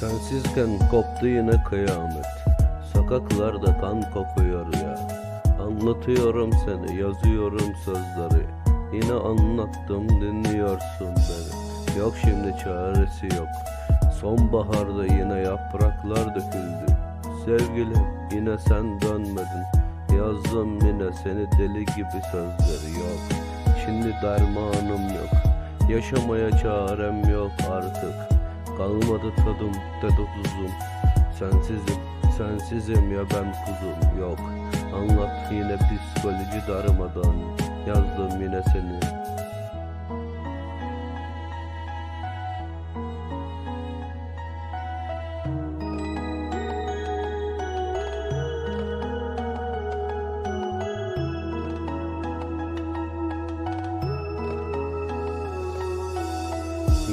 Sensizken koptu yine kıyamet. Sokaklarda kan kokuyor ya. Anlatıyorum seni yazıyorum sözleri. Yine anlattım dinliyorsun beni. Yok şimdi çaresi yok. Sonbaharda yine yapraklar döküldü. Sevgilim yine sen dönmedin. Yazdım yine seni deli gibi sözleri yok. Şimdi dermanım yok. Yaşamaya çarem yok artık Kalmadı tadım tadı tuzum Sensizim sensizim ya ben kuzum. Yok Anlat yine psikoloji darmadan. Yazdım yine seni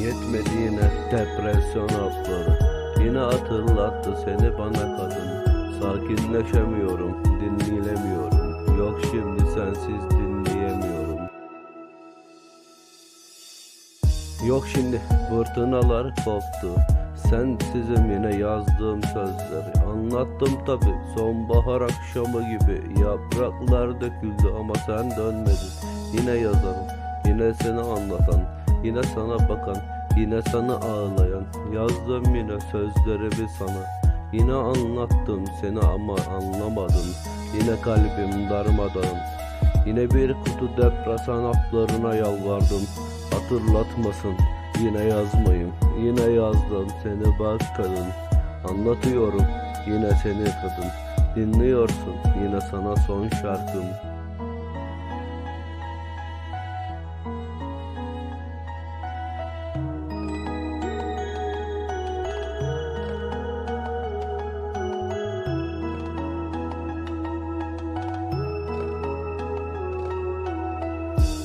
Yetmedi yine depresyon hapları Yine hatırlattı seni bana kadın. Sakinleşemiyorum, dinleyemiyorum. Yok şimdi sensiz dinleyemiyorum. Yok şimdi fırtınalar koptu. Sensizim yine yazdığım sözleri Anlattım tabi sonbahar akşamı gibi Yapraklar döküldü ama sen dönmedin. Yine yazarım, yine seni anlatan Yine sana bakan, yine sana ağlayan Yazdım yine sözlerimi sana. Yine anlattım seni ama anlamadın Yine kalbim darmadan Yine bir kutu depresan haplarına yalvardım. Hatırlatmasın yine yazmayayım. Yine yazdım seni bak kadın. Anlatıyorum yine seni kadın. Dinliyorsun yine sana son şarkım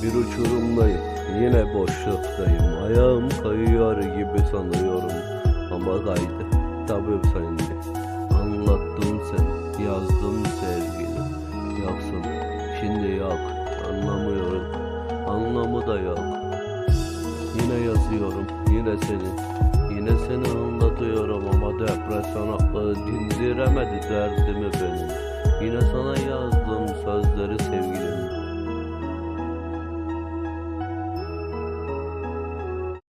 Bir uçurumdayım, yine boşluktayım. Ayağım kayıyor gibi sanıyorum. Ama kaydı, tabi sende Anlattım sen, yazdım sevgilim. Yoksun, şimdi yok Anlamıyorum, anlamı da yok. Yine yazıyorum, yine senin Yine seni anlatıyorum ama depresyon aklı dindiremedi derdimi benim. Yine sana yazdım